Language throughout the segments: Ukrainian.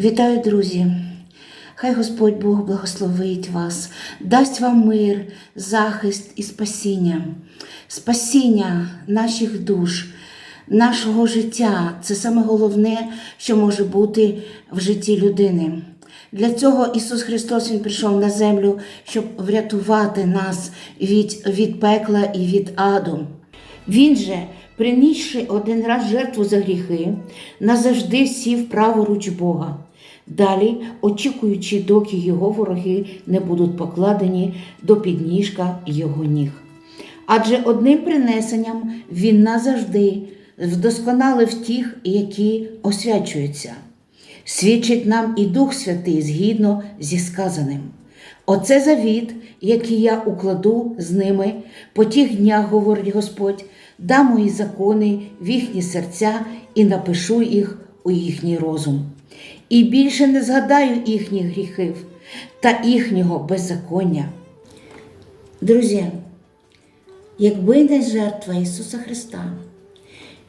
Вітаю, друзі! Хай Господь Бог благословить вас, дасть вам мир, захист і спасіння, спасіння наших душ, нашого життя це саме головне, що може бути в житті людини. Для цього Ісус Христос Він прийшов на землю, щоб врятувати нас від, від пекла і від аду. Він же, принісши один раз жертву за гріхи, назавжди сів праворуч Бога. Далі, очікуючи, доки його вороги не будуть покладені до підніжка його ніг. Адже одним принесенням він назавжди вдосконалив тих, які освячуються. Свідчить нам і Дух Святий згідно зі сказаним. Оце завіт, який я укладу з ними по тих днях, говорить Господь, дам мої закони в їхні серця і напишу їх у їхній розум. І більше не згадаю їхніх гріхів та їхнього беззаконня. Друзі, якби не жертва Ісуса Христа,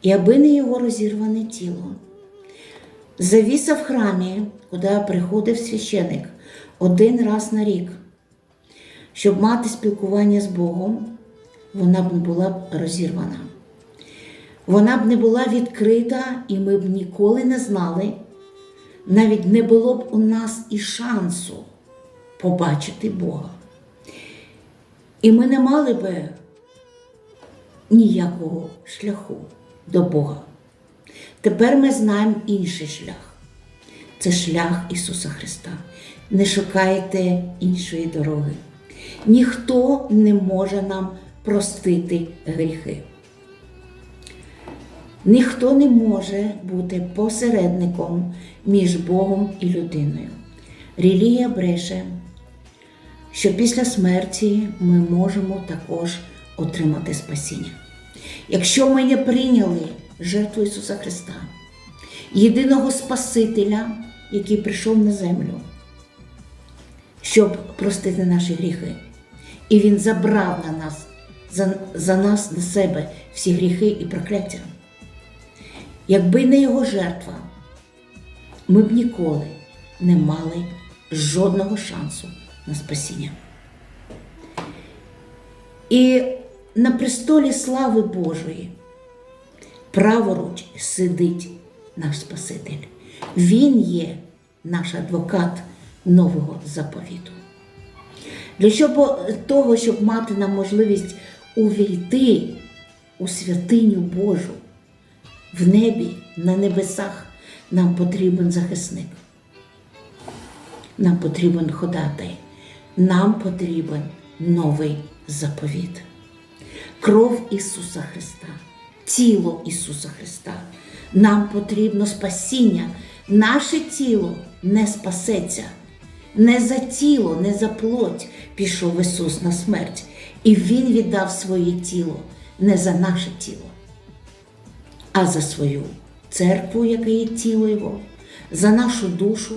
і аби не Його розірване тіло, завіса в храмі, куди приходив священик один раз на рік, щоб мати спілкування з Богом, вона б не була б розірвана. Вона б не була відкрита, і ми б ніколи не знали, навіть не було б у нас і шансу побачити Бога. І ми не мали би ніякого шляху до Бога. Тепер ми знаємо інший шлях. Це шлях Ісуса Христа. Не шукайте іншої дороги. Ніхто не може нам простити гріхи. Ніхто не може бути посередником між Богом і людиною. Релігія бреше, що після смерті ми можемо також отримати спасіння. Якщо ми не прийняли жертву Ісуса Христа, єдиного Спасителя, який прийшов на землю, щоб простити наші гріхи, і Він забрав на нас, за, за нас на себе всі гріхи і прокляття. Якби не його жертва, ми б ніколи не мали жодного шансу на спасіння. І на престолі слави Божої праворуч сидить наш Спаситель. Він є наш адвокат нового заповіту. Для того, щоб мати нам можливість увійти у святиню Божу в небі, на небесах, нам потрібен захисник. Нам потрібен ходатай, нам потрібен новий заповіт. Кров Ісуса Христа, тіло Ісуса Христа. Нам потрібно спасіння. Наше тіло не спасеться. Не за тіло, не за плоть пішов Ісус на смерть. І Він віддав своє тіло не за наше тіло, а за свою церкву, яка є тіло Його, за нашу душу,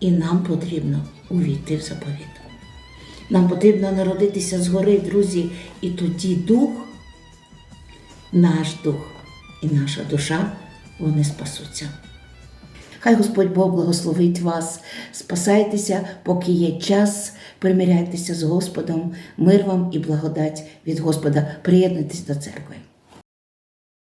і нам потрібно увійти в заповіт. Нам потрібно народитися згори, друзі, і тоді дух, наш дух і наша душа, вони спасуться. Хай Господь Бог благословить вас, спасайтеся, поки є час, примиряйтеся з Господом, мир вам і благодать від Господа. Приєднуйтесь до церкви.